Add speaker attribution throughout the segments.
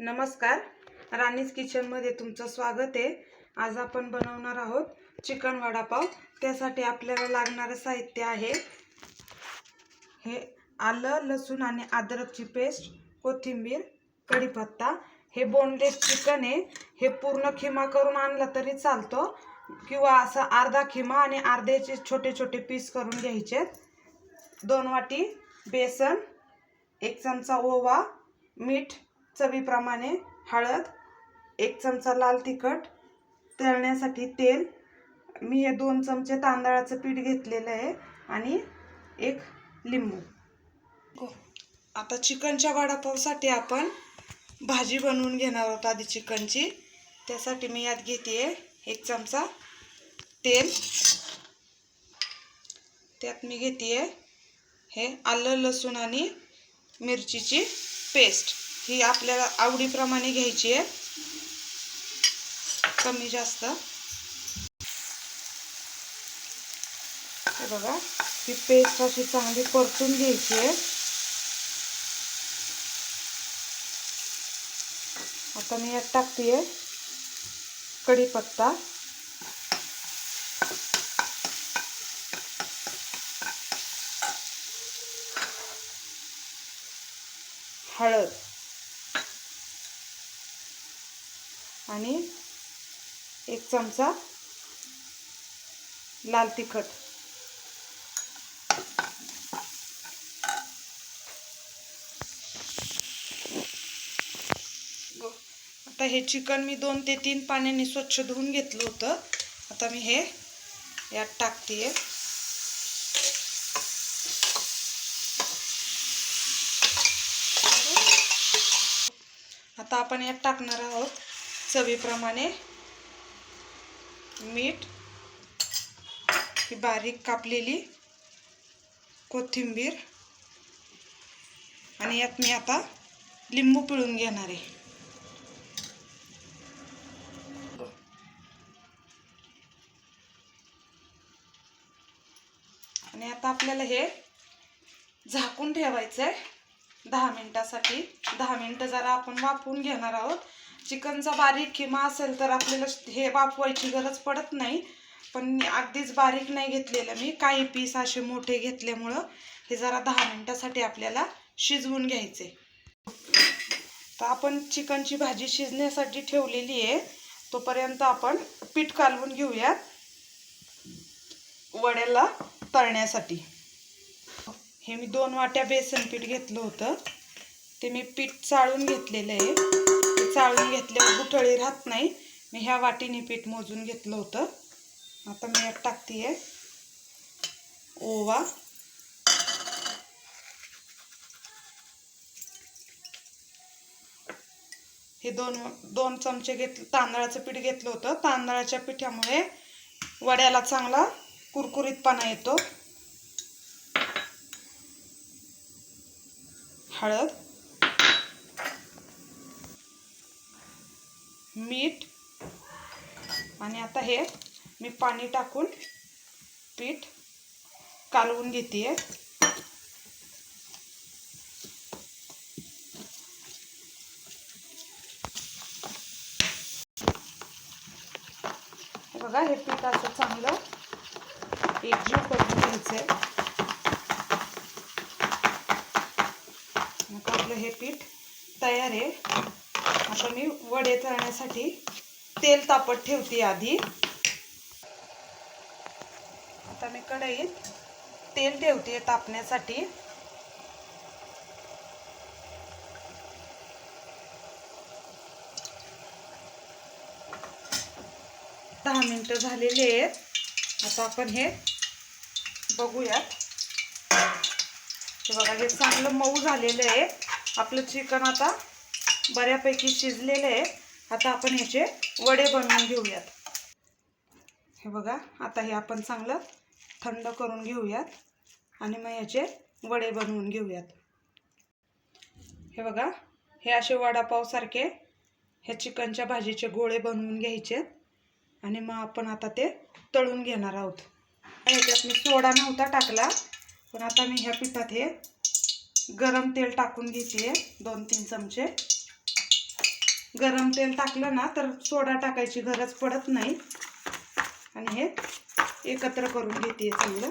Speaker 1: नमस्कार. राणीज किचनमध्ये तुमचं स्वागत आहे. आज आपण बनवणार आहोत चिकन वडापाव. त्यासाठी आपल्याला लागणारं साहित्य आहे हे आलं लसूण आणि अद्रकची पेस्ट कोथिंबीर कढीपत्ता. हे बोनलेस चिकन आहे. हे पूर्ण खिमा करून आणला तरी चालतो. किंवा असं अर्धा खिमा आणि अर्ध्याचे छोटे छोटे पीस करून घ्यायचे दोन वाटी बेसन एक चमचा ओवा मीठ चवीप्रमाणे हळद एक चमचा लाल तिखट तळण्यासाठी तेल. मी हे दोन चमचे तांदळाचं पीठ घेतलेलं आहे आणि एक लिंबू. आता चिकनच्या वडापावसाठी आपण भाजी बनवून घेणार आहोत आधी चिकनची. त्यासाठी मी यात घेते एक चमचा तेल. त्यात मी घेते हे आलं लसूण आणि मिरचीची पेस्ट. ही आपल्याला आवडीप्रमाणे घ्यायची आहे. कमी जास्त. हे बघा ही पेस्ट अशी चांगली परतून घ्यायची आहे. आता मी यात टाकते कढीपत्ता. हळद. आणि एक चमचा लाल तिखट. आता हे चिकन मी दोन ते तीन पाण्याने स्वच्छ धुवून घेतलं होतं. आता मी हे यात टाकते आता आपण यात टाकणार आहोत. चवीप्रमाणे मीठ ही बारीक कापलेली कोथिंबीर. आणि यात मी आता लिंबू पिळून घेणार आहे. आणि आता आपल्याला हे झाकून ठेवायचं आहे दहा मिनिटासाठी. दहा मिनटं जरा आपण वाफवून घेणार आहोत. चिकनचा बारीक किमा असेल तर आपल्याला हे वाफवायची गरज पडत नाही. पण अगदीच बारीक नाही घेतलेलं मी. काही पीस असे मोठे घेतल्यामुळं हे जरा दहा मिनिटासाठी आपल्याला शिजवून घ्यायचे. तर आपण चिकनची भाजी शिजण्यासाठी ठेवलेली आहे. तोपर्यंत आपण पीठ कालवून घेऊयात. वड्याला तळण्यासाठी. हे मी दोन वाट्या बेसन पीठ घेतलं होतं. ते मी पीठ चाळून घेतलेलं आहे. चाळून घेतल्यावर गुठळी राहत नाही. मी ह्या वाटीने पीठ मोजून घेतलं होतं. आता मी यात टाकते ओवा. हे दोन दोन चमचे घेतले तांदळाचं पीठ घेतलं होतं. तांदळाच्या पिठामुळे वड्याला चांगला कुरकुरीतपणा येतो. हळद. मीठ आणि आता हे मी पाणी टाकून पीठ कालवून घेते बघा हे पीठ असं चांगलं एकजीव करून घ्यायचं आहे आपलं हे पीठ तयार आहे. आता मी वडे तळण्यासाठी तेल तापत ठेवते आधी. आता मी कढईत तेल ठेवते तापण्यासाठी. दहा मिनटं झालेले आहेत. आता आपण हे बघूयात. बघा हे चांगलं मऊ झालेलं आहे. आपलं चिकन आता बऱ्यापैकी शिजलेले आहे आता आपण ह्याचे वडे बनवून घेऊयात. हे बघा आता हे आपण चांगलं थंड करून घेऊयात आणि मग याचे वडे बनवून घेऊयात. हे बघा हे असे वडापावसारखे हे चिकनच्या भाजीचे गोळे बनवून घ्यायचे आणि मग आपण आता ते तळून घेणार आहोत. ह्याच्यात मी सोडा नव्हता टाकला पण आता मी ह्या पिठात हे गरम तेल टाकून घेते दोन तीन चमचे. गरम तेल टाकलं ना तर सोडा टाकायची गरज पडत नाही. आणि हे एकत्र करून घेते चांगलं.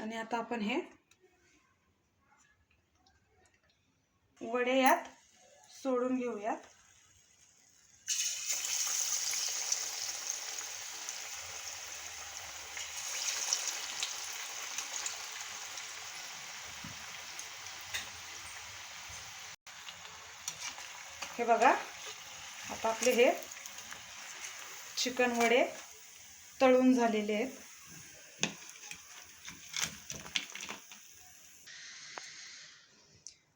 Speaker 1: आणि आता आपण हे वडे यात सोडून घेऊयात. हे बघा. आता आपले हे चिकन वडे तळून झालेले आहेत.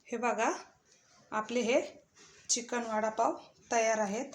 Speaker 1: हे बघा आपले हे चिकन वडापाव तयार आहेत.